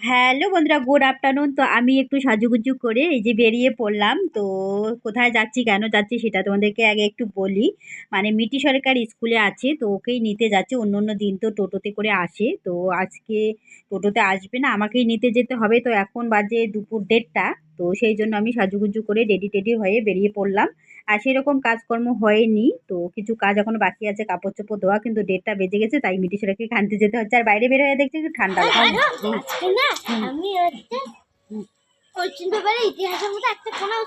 Hello বন্ধুরা good afternoon তো আমি একটু সাজুগুজু করে এই যে বেরিয়ে পড়লাম। তো কোথায় যাচ্ছি, কেন যাচ্ছি সেটা তোমাদেরকে আগে একটু বলি। মানে মিটি সরকার স্কুলে আছে, তো ওকেই নিতে যাচ্ছে। অন্য অন্য দিন তো টোটোতে করে আসে। তো আজকে টোটোতে আসবে না, আমাকেই নিতে যেতে হবে। তো এখন বাজে দুপুর দেড়টা। তো সেই জন্য আমি সাজুগুজু করে রেডি টেডি হয়ে বেরিয়ে পড়লাম। আর সেরকম কাজকর্ম হয়নি। তো কিছু কাজ এখনও বাকি আছে কাপড় চোপড় ধোয়া কিন্তু ডেটটা বেজে গেছে তাই মিটি সেটাকে খানতে যেতে হচ্ছে। আর বাইরে বের হয়ে দেখছি একটু ঠান্ডা। আমি ইতিহাসের মধ্যে একটা কোনাও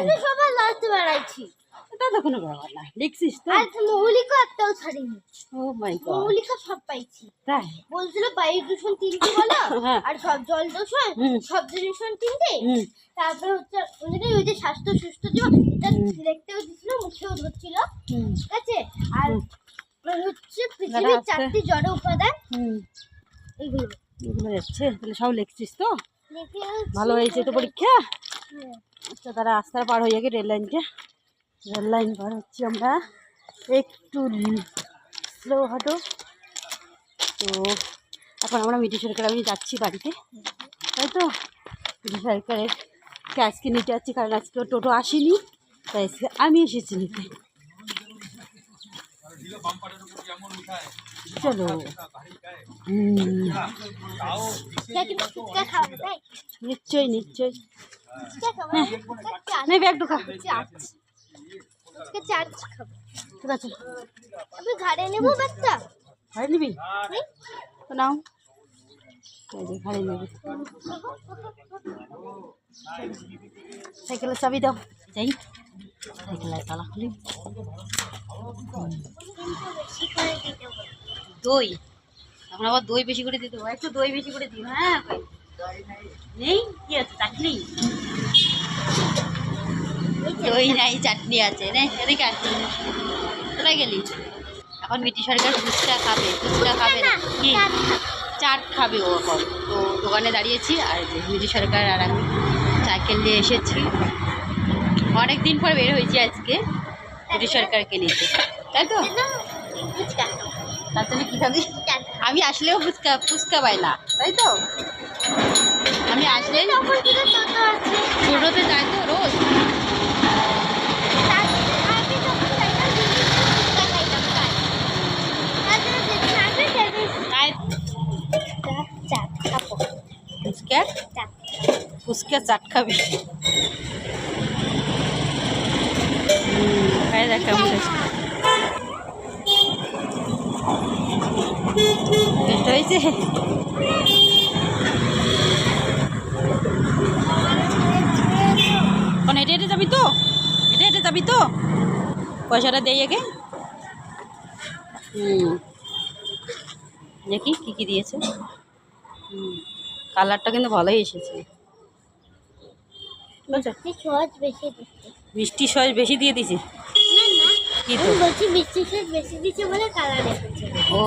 আমি সবাই লড়তে বেড়াইছি। ওটা তো কোনো ব্যাপার না। লিখছিস তো? আর মৌলিকা একটাও ছাড়িনি। ও মাই গড মৌলিকা সব পাইছি। তাই? বলছিল বায়ু দূষণ তিনটে বলো হ্যাঁ। আর সব জল দূষণ। শব্দ দূষণ তিনটে। তারপরে হচ্ছে ওই ওই যে স্বাস্থ্য সুস্থ জীবন এটা দেখতেও দিছিল মুখেও ধরছিল। ঠিক আছে? আর হচ্ছে পৃথিবীর চারটি জড় উপাদান। এগুলো। এগুলো যাচ্ছে তাহলে সব লিখছিস তো? ভালো হয়েছে তো পরীক্ষা? হ্যাঁ। আচ্ছা তারা রাস্তায় পার হয়ে গিয়ে রেল লাইনটা। রেল লাইন পার হচ্ছি আমরা। একটু স্লো হাঁটো। তো এখন আমরা মিটি সরকার আমি যাচ্ছি বাড়িতে। তাই তো? মিটি সরকারের আজকে নিতে যাচ্ছি কারণ আজকে টোটো আসেনি। তাই আজকে আমি এসেছি নিতে। চলো। নিশ্চয়ই নিশ্চয়ই। নে ব্যাগ ঢোকা। চাট খাব। ঠিক আছে। আমি ঘাড়ে নেব ব্যাগটা ঘাড়ি নিবি? তো নাও। ঘাড়ি নেবি। সাইকেলের চাবি দাও। যাই। সাইকেলের তালা খুলি। দই। এখন আবার দই বেশি করে দিতে হয় একটু দই বেশি করে দিও হ্যাঁ? নেই? কি আছে? চাটনি? দই নাই চাটনি আছে। নে এদিকে আয়। কোথায় গেলি? এখন মিটি সরকার ফুচকা খাবে। ফুচকা খাবে না। কি? চাট খাবে ও এখন। তো দোকানে দাঁড়িয়েছি আর মিটি সরকার আর আমি সাইকেল নিয়ে এসেছি। অনেক দিন পর বের হয়েছি আজকে মিটি সরকারকে নিতে তাই তো? না, ফুচকা। তার জন্য কী খাবি আমি আসলেও ফুচকা ফুচকা পাই না। তাই তো? আমি আসলেই থেকে টোটো যাই তো রোজ তার আগে যখন যাইতাম, দিল্লিতে ফুচকা খাইতাম, চাট। তারপরে যেদিন আসবে, সেদিন তাই চাট, চাট খাব। ফুচকা? চাট। চাট খাবি। খাই দেখ কেমন টেস্ট হেঁটে হেঁটে যাবি তো? হেঁটে হেঁটে যাবি তো? পয়সাটা দেই আগে। হুম। দেখি কী কী দিয়েছে। হুম। কালারটা কিন্তু ভালোই এসেছে। বৃষ্টি মিষ্টি সহজ বেশি মিষ্টি সস বেশি দিয়ে দিছে ও।